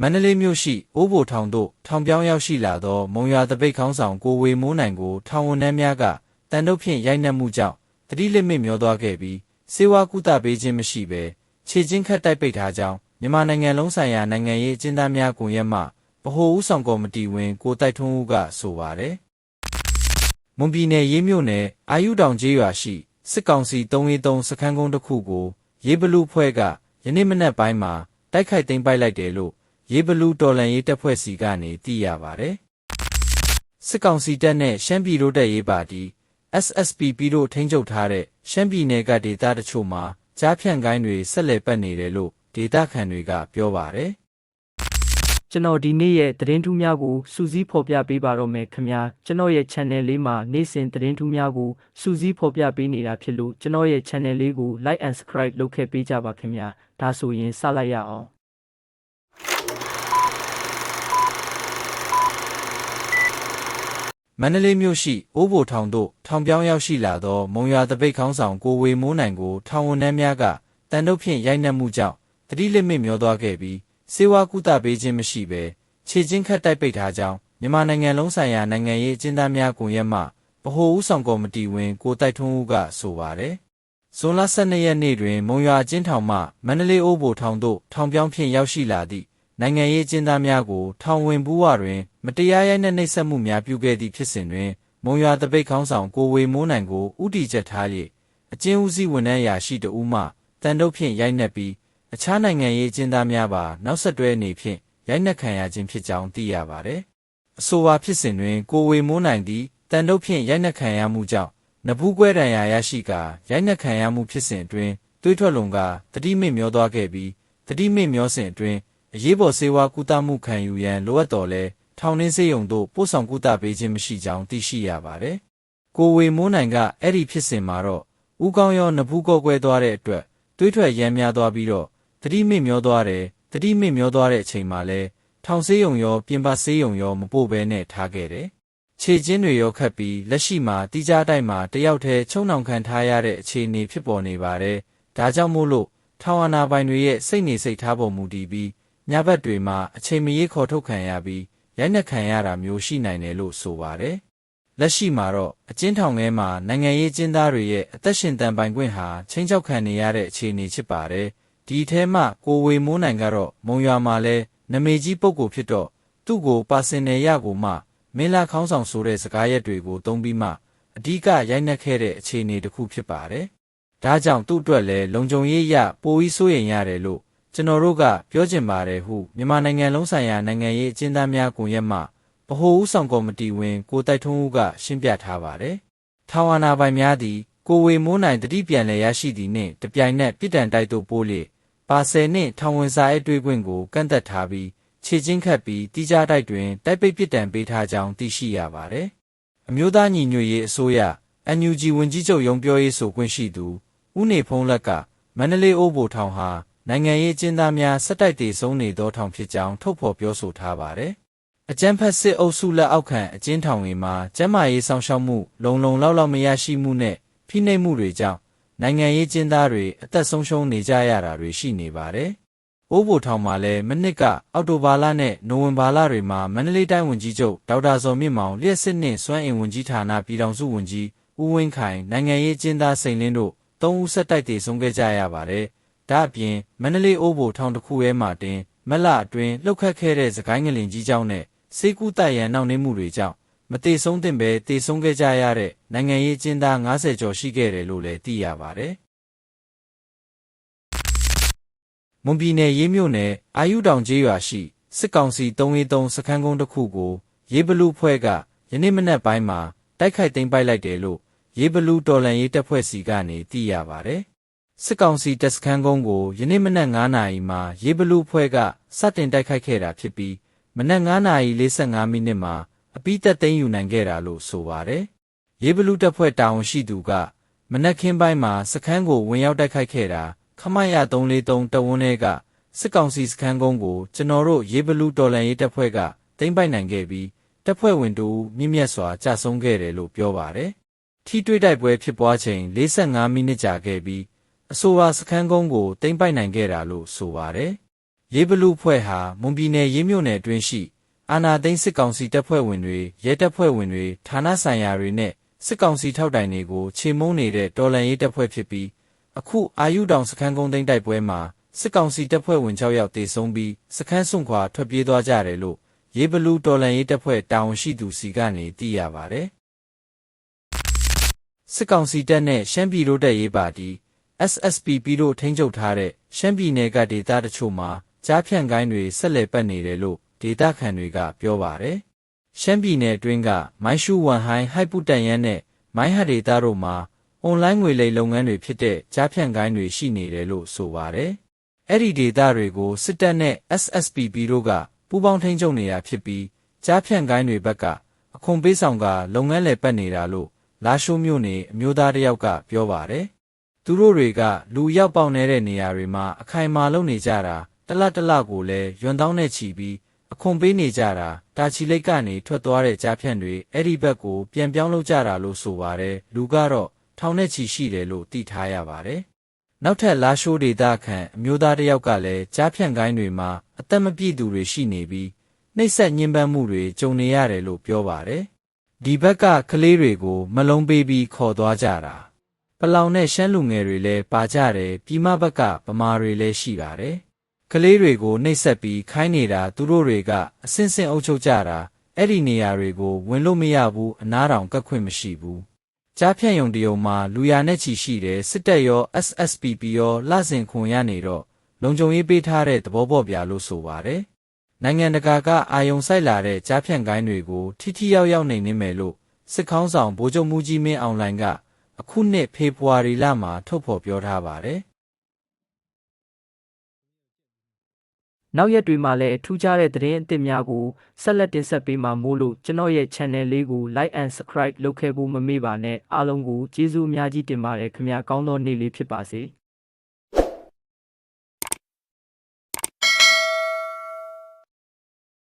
မန္တလေးမြို့ရှိအိုးဘိုထောင်သို့ထောင်ပြောင်းရောက်ရှိလာသော မုံရွာတပိတ်ခေါင်းဆောင်ကိုဝေမိုးနိုင်ကိုထောင်ဝန်ထမ်းများကတန်တုပ်ဖြင့်ရိုက်နှက်မှုကြောင့်တတိလက်မစ်မျောသွားခဲ့ပြီးစေဝါကုသပေးခြင်းမရှိဘဲခြေချင်းခတ်တိုက်ပိတ်ထားကြောင်းမြန်မာနိုင်ငံလုံးဆိုင်ရာနိုင်ငံရေးအကျဉ်းသားများကွန်ရက်မှဗဟိုဦးဆောင်ကော်မတီဝင်ကိုတိုက်ထွန်းဦးကဆိုပါတယ်။မွန်ပြည်နယ်ရေးမြို့နယ်အာယုတောင်ကျေးရွာရှိစစ်ကောင်စီ313စခန်းကုန်းတစ်ခုကိုရေးဘလူးဖွဲ့ကယနေ့မနက်ပိုင်းမှာတိုက်ခိုက်သိမ်းပိုက်လိုက်တယ်လို့ ရေးဘလူးတော်လန်ရေးတပ်ဖွဲ့စီကနေသိရပါတယ်။စစ်ကောင်စီတပ်နဲ့ရှမ်းပြည်တို့တပ်ရေးပါတီ SSPP တို့ထိန်းချုပ်ထားတဲ့ရှမ်းပြည်နယ်ကဒေသတချို့မှာကြားဖြန့်ကိုင်းတွေဆက်လက်ပတ်နေတယ်လို့ဒေသခံတွေကပြောပါတယ်။ကျွန်တော်ဒီနေ့ရဲ့သတင်းထူးများကိုစူးစီးဖော်ပြပေးပါတော့မယ်ခင်ဗျာကျွန်တော်ရဲ့ channel လေးမှာနေ့စဉ်သတင်းထူးများကိုစူးစီးဖော်ပြပေးနေတာဖြစ်လို့ကျွန်တော်ရဲ့ channel လေးကို like and subscribe လုပ်ခဲ့ပေးကြပါခင်ဗျာဒါဆိုရင်စလိုက်ရအောင် မန္တလေးမြို့ရှိအိုးဘိုထောင်သို့ထောင်ပြောင်းရောက်ရှိလာသော မုံရွာတပိတ်ခေါင်းဆောင်ကိုဝေမိုးနိုင်ကိုထောင်ဝန်ထမ်းများကတန်တုပ်ဖြင့်ရိုက်နှက်မှုကြောင့်တတိလက်မစ်မျောသွားခဲ့ပြီးစေဝါကုသပေးခြင်းမရှိဘဲခြေချင်းခတ်တိုက်ပိတ်ထားကြောင်းမြန်မာနိုင်ငံလုံးဆိုင်ရာနိုင်ငံရေးအကျဉ်းသားများကွန်ရက်မှဗဟိုဦးဆောင်ကော်မတီဝင်ကိုတိုက်ထွန်းဦးကဆိုပါတယ်။ဇွန်လ12ရက်နေ့တွင် မုံရွာအကျဉ်းထောင်မှမန္တလေးအိုးဘိုထောင်သို့ထောင်ပြောင်းဖြင့်ရောက်ရှိလာသည့် နိုင်ငံရေးအကျဉ်းသားများကို ထောင်ဝင်ဘူးဝတွင် မတရားရိုက်နှက်နှိပ်စက်မှုများပြုခဲ့သည့်ဖြစ်စဉ်တွင် မုံရွာတပိတ်ခေါင်းဆောင် ကိုဝေမိုးနိုင်ကိုဥတီချက်ထား၍အကျဉ်းဦးစီးဝန်ထမ်းရာရှိတဦးမှတန်တုပ်ဖြင့် ရိုက်နှက်ပြီး အခြားနိုင်ငံရေးအကျဉ်းသားများပါ နောက်ဆက်တွဲအနေဖြင့် ရိုက်နှက်ခံရခြင်းဖြစ်ကြောင်း သိရပါသည်။အဆိုပါဖြစ်စဉ်တွင် ကိုဝေမိုးနိုင်သည်တန်တုပ်ဖြင့် ရိုက်နှက်ခံရမှုကြောင့်နဘူးကွဲတံရာရရှိကာ ရိုက်နှက်ခံရမှုဖြစ်စဉ်အတွင်းတွေးထွက်လုံကတတိမိမျောသွားခဲ့ပြီးတတိမိမျောစဉ်အတွင်း အရေးပေါ်စေဝါကုသမှုခံယူရန်လိုအပ်တော်လဲထောင်နှင်းစေးရုံတို့ပို့ဆောင်ကုသပေးခြင်းမရှိကြောင်းသိရှိရပါတယ်။ကိုဝေမိုးနိုင်ကအဲ့ဒီဖြစ်စဉ်မှာတော့ဥကောင်းရောနဘူးကောကွဲသွားတဲ့အတွက်တွေးထွက်ရမ်းများသွားပြီးတော့တတိမိမျောသွားတယ်တတိမိမျောသွားတဲ့အချိန်မှာလဲထောင်စေးရုံရောပြင်ပစေးရုံရောမပို့ဘဲနဲ့ထားခဲ့တယ်။ခြေချင်းတွေရောခတ်ပြီးလက်ရှိမှာတိကျတိုက်မှာတယောက်တည်းချုံနှောင်ခံထားရတဲ့အခြေအနေဖြစ်ပေါ်နေပါတယ်။ဒါကြောင့်မို့လို့ထောင်အာဏာပိုင်တွေရဲ့စိတ်နေစိတ်ထားပုံမူတည်ပြီး ညဘက်တွေမှာအချိန်မရေခေါ်ထုတ်ခံရပြီးရိုက်နှက်ခံရတာမျိုးရှိနိုင်တယ်လို့ဆိုပါတယ်။လက်ရှိမှာတော့အကျဉ်းထောင်ထဲမှာနိုင်ငံရေးကျင်းသားတွေရဲ့အသက်ရှင်တန်ပိုင်ခွင့်ဟာချင်းချောက်ခံနေရတဲ့အခြေအနေဖြစ်ပါတယ်။ဒီထဲမှာကိုဝေမိုးနိုင်ကတော့မုံရွာမှာလဲနမေကြီးပုဂ္ဂိုလ်ဖြစ်တော့သူ့ကိုပါစင်နယ်ရကိုမှမင်းလာခေါင်းဆောင်ဆိုတဲ့စကားရက်တွေကိုသုံးပြီးမှအဓိကရိုက်နှက်ခဲ့တဲ့အခြေအနေတစ်ခုဖြစ်ပါတယ်။ဒါကြောင့်သူ့အတွက်လည်းလုံခြုံရေးရပိုပြီးစိုးရိမ်ရတယ်လို့ ကျွန်တော်တို့ကပြောချင်ပါတယ်ဟုမြန်မာနိုင်ငံလုံးဆိုင်ရာနိုင်ငံရေးအကျဉ်းသားများကွန်ရက်မှဗဟိုဦးဆောင်ကော်မတီဝင်ကိုတိုက်ထွန်းဦးကရှင်းပြထားပါတယ်။ထာဝနာပိုင်များသည်ကိုဝေမိုးနိုင်တတိပြန်လည်ရရှိသည်နှင့်တပြိုင်နက်ပြည်တံတိုက်သို့ပို့လေပါဆယ်နှင့်ထောင်ဝင်စာအတွေ့ခွင့်ကိုကန့်သက်ထားပြီးခြေချင်းခတ်ပြီးတိကျတိုက်တွင်တိုက်ပိတ်ပြည်တံပေးထားကြောင်းသိရှိရပါတယ်။အမျိုးသားညီညွတ်ရေးအစိုးရ NUG ဝန်ကြီးချုပ်ရုံးပြောရေးဆိုခွင့်ရှိသူဦးနေဖုံးလက်ကမန္တလေးအိုးဘိုထောင်ဟာ နိုင်ငံရေးအကျဉ်းသားများစက်တိုက်တေဆုံးနေသောထောင်ဖြစ်ကြောင်းထုတ်ဖော်ပြောဆိုထားပါတယ်။အကြမ်းဖက်စစ်အုပ်စုလက်အောက်ခံအကျဉ်းထောင်တွေမှာကျန်းမာရေးဆောင်ရှောက်မှုလုံလုံလောက်လောက်မရရှိမှုနဲ့ဖိနှိပ်မှုတွေကြောင့်နိုင်ငံရေးကျဉ်းသားတွေအသက်ဆုံးရှုံးနေကြရတာတွေရှိနေပါတယ်။အိုးဘိုထောင်မှာလည်းမနစ်ကအောက်တိုဘာလနဲ့နိုဝင်ဘာလတွေမှာမန္တလေးတိုင်းဝန်ကြီးချုပ်ဒေါက်တာဇော်မြင့်မောင်လျှက်စစ်နှင့်စွမ်းအင်ဝန်ကြီးဌာနပြည်ထောင်စုဝန်ကြီးဦးဝင်းခိုင်နိုင်ငံရေးကျဉ်းသားစိန်လင်းတို့သုံးဦးဆက်တိုက်တည်ဆုံးခဲ့ကြရပါတယ်။ ဒါအပြင်မန္တလေးအိုးဘိုထောင်တစ်ခုထဲမှာတင်မလအတွင်းလှုပ်ခတ်ခဲ့တဲ့စကိုင်းငလင်ကြီးကြောင့်နဲ့စေကူတိုက်ရန်နှောင့်နှေးမှုတွေကြောင့်မတေဆုံးတင်ပဲတေဆုံးခဲ့ကြရတဲ့နိုင်ငံရေးကျင်းသား90ကျော်ရှိခဲ့တယ်လို့လည်းသိရပါတယ်။မွန်ပြည်နယ်ရေးမြို့နယ်အာယုတောင်ကျေးရွာရှိစစ်ကောင်စီ313စခန်းကုန်းတစ်ခုကိုရေးဘလူးဖွဲ့ကယနေ့မနက်ပိုင်းမှာတိုက်ခိုက်သိမ်းပိုက်လိုက်တယ်လို့ရေးဘလူးတော်လန်ရေးတပ်ဖွဲ့စီကနေသိရပါတယ်။ စစ်ကောင်စီတပ်စခန်းကုန်းကိုယနေ့မနက်9:00နာရီမှာရေဘလူးဖွဲ့ကစတင်တိုက်ခိုက်ခဲ့တာဖြစ်ပြီးမနက်9:45မိနစ်မှာအပိသက်သိမ်းယူနိုင်ခဲ့တာလို့ဆိုပါတယ်။ရေဘလူးတပ်ဖွဲ့တာဝန်ရှိသူကမနက်ခင်းပိုင်းမှာစခန်းကိုဝင်ရောက်တိုက်ခိုက်ခဲ့တာခမရ343တဝန်းထဲကစစ်ကောင်စီစခန်းကုန်းကိုကျွန်တော်တို့ရေဘလူးတော်လန်ရေးတပ်ဖွဲ့ကသိမ်းပိုက်နိုင်ခဲ့ပြီးတပ်ဖွဲ့ဝင်တို့မြင့်မြတ်စွာကြာဆုံးခဲ့တယ်လို့ပြောပါတယ်။ထိတွေ့တိုက်ပွဲဖြစ်ပွားချိန်45မိနစ်ကြာခဲ့ပြီး အဆိုပါစခန်းကုန်းကိုတိမ့်ပိုက်နိုင်ခဲ့တာလို့ဆိုပါတယ်ရေးဘလူးဖွဲ့ဟာမွန်ပြည်နယ်ရေးမြို့နယ်အတွင်းရှိအာနာသိန်းစစ်ကောင်စီတပ်ဖွဲ့ဝင်တွေရဲတပ်ဖွဲ့ဝင်တွေဌာနဆိုင်ရာတွေနဲ့စစ်ကောင်စီထောက်တိုင်တွေကိုချေမှုန်းနေတဲ့တော်လှန်ရေးတပ်ဖွဲ့ဖြစ်ပြီးအခုအာယုတောင်စခန်းကုန်းသိမ်းတိုက်ပွဲမှာစစ်ကောင်စီတပ်ဖွဲ့ဝင်6ယောက်တေဆုံးပြီးစခန်းစွန့်ခွာထွက်ပြေးသွားကြတယ်လို့ရေးဘလူးတော်လှန်ရေးတပ်ဖွဲ့တာဝန်ရှိသူစီကနေသိရပါတယ်စစ်ကောင်စီတပ်နဲ့ရှမ်းပြည်တို့တပ်ရေးပါတီ SSPP တို့ထိန်းချုပ်ထားတဲ့ရှမ်းပြည်နယ်ကဒေသတချို့မှာကြားဖြန့်ကိုင်းတွေဆက်လက်ပတ်နေတယ်လို့ဒေသခံတွေကပြောပါတယ်။ရှမ်းပြည်နယ်အတွင်းကမိုင်းရှူဝမ်ဟိုင်းဟိုက်ပူတန်ယန်နဲ့မိုင်းဟတ်ဒေသတို့မှာအွန်လိုင်းငွေလိမ်လုပ်ငန်းတွေဖြစ်တဲ့ကြားဖြန့်ကိုင်းတွေရှိနေတယ်လို့ဆိုပါတယ်။အဲ့ဒီဒေသတွေကိုစစ်တပ်နဲ့ SSPP တို့ကပူးပေါင်းထိန်းချုပ်နေတာဖြစ်ပြီးကြားဖြန့်ကိုင်းတွေဘက်ကအခွန်ပေးဆောင်ကလုပ်ငန်းလည်ပတ်နေတာလို့လာရှိုးမြို့နေအမျိုးသားတစ်ယောက်ကပြောပါတယ်။ သူတို့တွေကလူရောက်ပေါက်နေတဲ့နေရာတွေမှာအခိုင်အမာလုပ်နေကြတာတလတ်တလကိုလည်းရွံတောင်းနဲ့ချီပြီးအခွန်ပေးနေကြတာတာချီလိတ်ကနေထွက်သွားတဲ့ကြားဖြန့်တွေအဲ့ဒီဘက်ကိုပြန်ပြောင်းလုပ်ကြတာလို့ဆိုပါတယ်လူကတော့ထောင်နဲ့ချီရှိတယ်လို့သိထားရပါတယ်နောက်ထပ်လာရှိုးဒေတာခန့်အမျိုးသားတစ်ယောက်ကလည်းကြားဖြန့်ကိုင်းတွေမှာအသက်မပြည့်သူတွေရှိနေပြီးနှိပ်စက်ညှဉ်းပန်းမှုတွေကြုံနေရတယ်လို့ပြောပါတယ်ဒီဘက်ကကလေးတွေကိုမလုံးပေးပြီးခေါ်သွားကြတာ ပလောင်နဲ့ရှမ်းလူငယ်တွေလည်းပါကြတယ်ပြည်မဘက်ကဗမာတွေလည်းရှိပါတယ်ကလေးတွေကိုနှိပ်စက်ပြီးခိုင်းနေတာသူတို့တွေကအစင်စင်အုပ်ချုပ်ကြတာအဲ့ဒီနေရာတွေကိုဝင်လို့မရဘူးအနားတောင်ကတ်ခွင့်မရှိဘူးကြားဖြန့်ယုံတယုံမှာလူရနဲ့ချီရှိတယ်စစ်တပ်ရော SSPP ရောလှဆင်ခွန်ရနေတော့လုံခြုံရေးပေးထားတဲ့သဘောပေါက်ပြလို့ဆိုပါတယ်နိုင်ငံတကာကအာယုံဆိုင်လာတဲ့ကြားဖြန့်ကိုင်းတွေကိုထိထိရောက်ရောက်နေနေမယ်လို့စစ်ခေါင်းဆောင်ဗိုလ်ချုပ်မူကြီးမင်းအောင်လှိုင်က အခုနှစ်ဖေဖော်ဝါရီလမှာထုတ်ဖော်ပြောထားပါတယ်နောက်ရက်တွေမှာလည်းထူးခြားတဲ့သတင်းအသစ်များကိုဆက်လက်တင်ဆက်ပေးမှာမို့လို့ကျွန်တော်ရဲ့ channel လေးကို like and subscribe လုပ်ခဲ့ဖို့မမေ့ပါနဲ့အားလုံးကိုကျေးဇူးအများကြီးတင်ပါတယ်ခင်ဗျာကောင်းသောနေ့လေးဖြစ်ပါစေ။